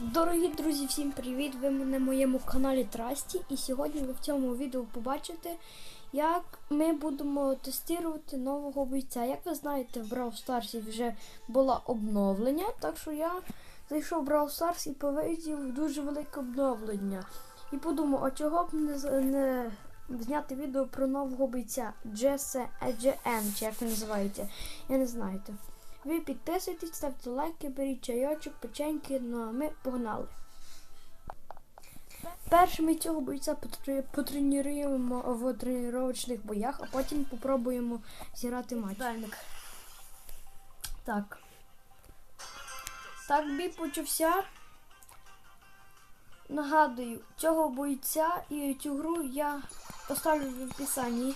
Дорогі друзі, всім привіт! Ви на моєму каналі Трасті. І сьогодні ви в цьому відео побачите, як ми будемо тестувати нового бійця. Як ви знаєте, в Brawl Stars вже було обновлення, так що я зайшов в Brawl Stars і побачив дуже велике обновлення. І подумав, а чого б не, не зняти відео про нового бійця GSN, чи як ви називаєте, я не знаєте. Ви підписуйтесь, ставте лайки, беріть чайочок, печеньки, ну а ми погнали. Перше ми цього бойця потренуємо в тренувачних боях, а потім попробуємо зіграти матч. Дальник. Так. Так, бій почався. Нагадую, цього бойця і цю гру я поставлю в описанні.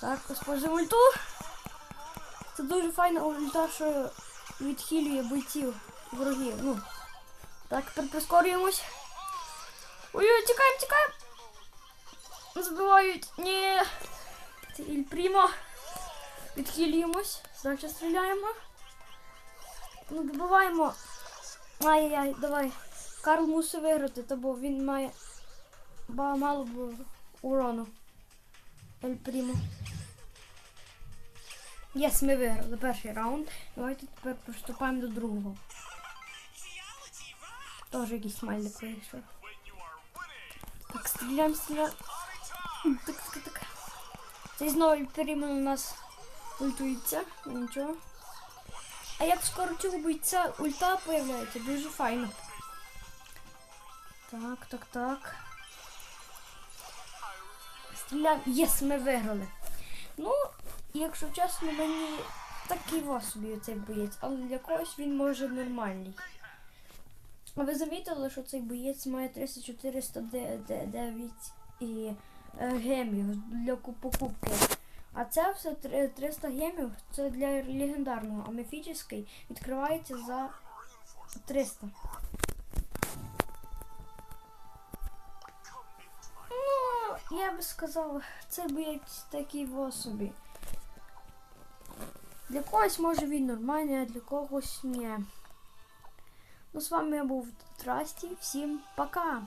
Так, используємо ульту. Це дуже файна ульта, що відхилює бойців ворогів. Ну. Так, тепер прискорюємось. Ой-ой, тікаємо, тікаємо! Збивають. Ні. Це Іль Прімо. Відхилюємось. Значить стріляємо. Ну, добиваємо. Ай-яй-яй, давай. Карл мусить виграти, бо він має мало урону. Ель Прімо. Єс, ми виграли перший раунд. Давайте тепер приступаємо до другого. Тоже якийсь смайлик вийшов. Так, стріляємо, стріляємо. Так, так, так. Цей знову переймен у нас ультується. Нічого. А як скоро цього бойця ульта появляється, дуже файно. Так, так, так. Стріляємо. Єс, ми виграли. Ну, якщо чесно, мені такий во собі цей боєць, але для когось він може нормальний. А ви замітили, що цей боєць має 3409 і е, гемів для покупки. А це все 300 гемів це для легендарного, а міфічний відкривається за 300. Ну, я би сказав, це боєць такий во собі. Для когось може він нормальний, а для когось ні. Ну, з вами я був Трасті. Всім пока!